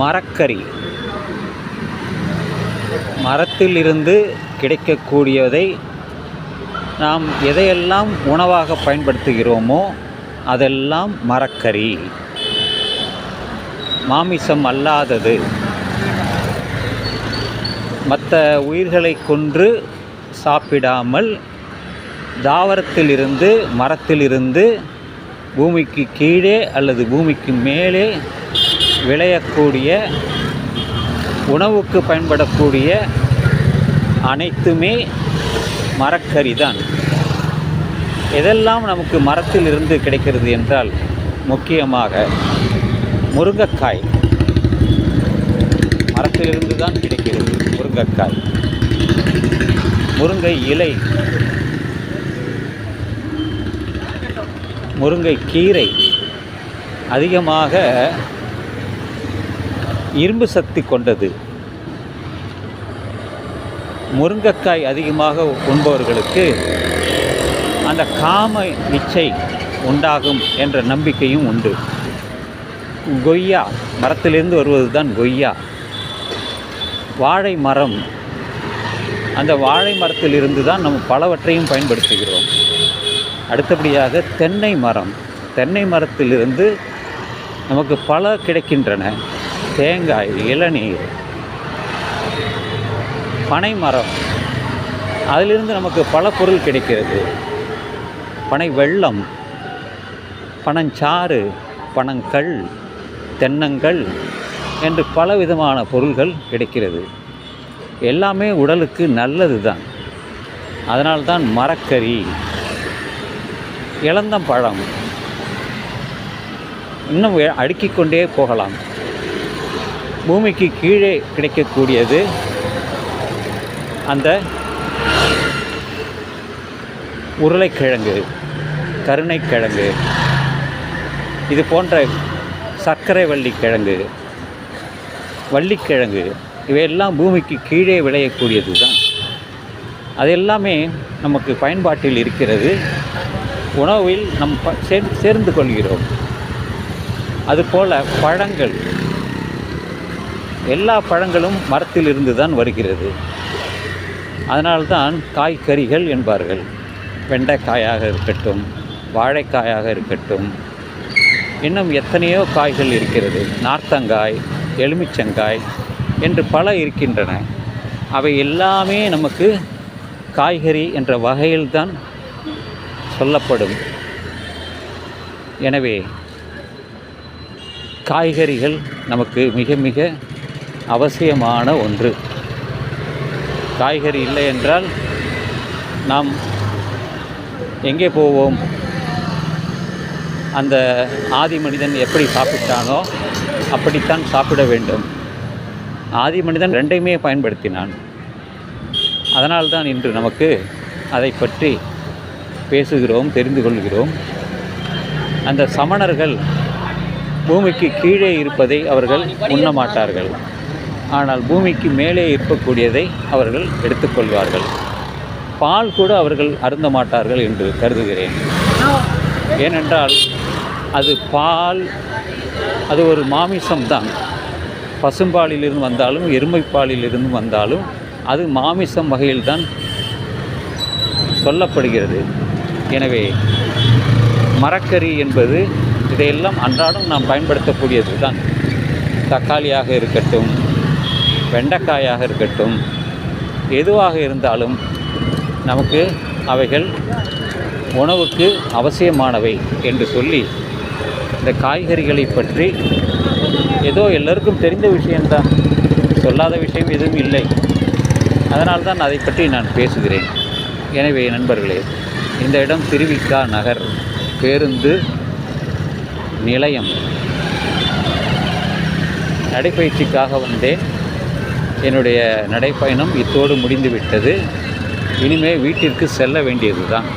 மரக்கறி. மரத்திலிருந்து கிடைக்கக்கூடியதை நாம் எதையெல்லாம் உணவாக பயன்படுத்துகிறோமோ அதெல்லாம் மரக்கறி. மாமிசம் அல்லாதது. மற்ற உயிர்களை கொன்று சாப்பிடாமல் தாவரத்திலிருந்து மரத்திலிருந்து பூமிக்கு கீழே அல்லது பூமிக்கு மேலே விளையக்கூடிய உணவுக்கு பயன்படக்கூடிய அனைத்துமே மரக்கறி தான். எதெல்லாம் நமக்கு மரத்திலிருந்து கிடைக்கிறது என்றால் முக்கியமாக முருங்கைக்காய். மரத்திலிருந்து தான் கிடைக்கிறது முருங்கைக்காய். முருங்கை இலை. முருங்கை கீரை. அதிகமாக இரும்பு சக்தி கொண்டது. முருங்கைக்காய் அதிகமாக உண்பவர்களுக்கு அந்த காம இச்சை உண்டாகும் என்ற நம்பிக்கையும் உண்டு. கொய்யா மரத்திலிருந்து வருவது தான் கொய்யா. வாழை மரம் அந்த வாழை மரத்திலிருந்து தான் நம்ம பலவற்றையும் பயன்படுத்துகிறோம். அடுத்தபடியாக தென்னை மரம். தென்னை மரத்திலிருந்து நமக்கு பல கிடைக்கின்றன. தேங்காய் இளநீர் பனை மரம் அதிலிருந்து நமக்கு பல பொருள் கிடைக்கிறது. பனை வெள்ளம் பனஞ்சாறு பனங்கல் தென்னங்கள் என்று பல விதமான பொருள்கள் கிடைக்கிறது. எல்லாமே உடலுக்கு நல்லது தான் அதனால்தான் மரக்கறி இளந்தம்பழம் இன்னும் அடுக்கிக்கொண்டே அடுக்கிக் கொண்டே போகலாம். பூமிக்கு கீழே கிடைக்கக்கூடியது அந்த உருளைக்கிழங்கு கருணைக்கிழங்கு இது போன்ற சர்க்கரை வள்ளிக்கிழங்கு வள்ளிக்கிழங்கு இவையெல்லாம் பூமிக்கு கீழே விளையக்கூடியது தான். அது எல்லாமே நமக்கு பயன்பாட்டில் இருக்கிறது. உணவில் நம் ப- சேர் சேர்ந்து கொள்கிறோம். அதுபோல் பழங்கள் எல்லா பழங்களும் மரத்திலிருந்து தான் வருகிறது. அதனால்தான் காய்கறிகள் என்பார்கள். வெண்டைக்காயாக இருக்கட்டும் வாழைக்காயாக இருக்கட்டும் இன்னும் எத்தனையோ காய்கள் இருக்கிறது. நார்த்தங்காய் எலுமிச்சங்காய் என்று பல இருக்கின்றன. அவை எல்லாமே நமக்கு காய்கறி என்ற வகையில்தான் சொல்லப்படும். எனவே காய்கறிகள் நமக்கு மிக மிக அவசியமான ஒன்று. காய்கறி இல்லை என்றால் நாம் எங்கே போவோம்? அந்த ஆதி மனிதன் எப்படி சாப்பிட்டானோ அப்படித்தான் சாப்பிட வேண்டும். ஆதி மனிதன் ரெண்டையுமே பயன்படுத்தினான். அதனால்தான் இன்று நமக்கு அதை பற்றி பேசுகிறோம் தெரிந்து கொள்கிறோம். அந்த சமணர்கள் பூமிக்கு கீழே இருப்பதை அவர்கள் உண்ண மாட்டார்கள். ஆனால் பூமிக்கு மேலே இருக்கக்கூடியதை அவர்கள் எடுத்துக்கொள்வார்கள். பால் கூட அவர்கள் அருந்த மாட்டார்கள் என்று கருதுகிறேன். ஏனென்றால் அது பால் அது ஒரு மாமிசம்தான். பசும்பாலிலிருந்து வந்தாலும் எருமைப்பாலிலிருந்து வந்தாலும் அது மாமிசம் வகையில்தான் சொல்லப்படுகிறது. எனவே மரக்கறி என்பது இதையெல்லாம் அன்றாடம் நாம் பயன்படுத்தக்கூடியது தான் தக்காளியாக இருக்கட்டும் வெண்டைக்காயாக இருக்கட்டும் எதுவாக இருந்தாலும் நமக்கு அவைகள் உணவுக்கு அவசியமானவை என்று சொல்லி இந்த காய்கறிகளை பற்றி ஏதோ எல்லோருக்கும் தெரிந்த விஷயம்தான். சொல்லாத விஷயம் எதுவும் இல்லை. அதனால்தான் அதை பற்றி நான் பேசுகிறேன். எனவே நண்பர்களே இந்த இடம் திருவிக்கா நகர் பேருந்து நிலையம். நடைப்பயிற்சிக்காக வந்தேன். என்னுடைய நடைப்பயணம் இத்தோடு முடிந்துவிட்டது. இனிமே வீட்டிற்கு செல்ல வேண்டியது தான்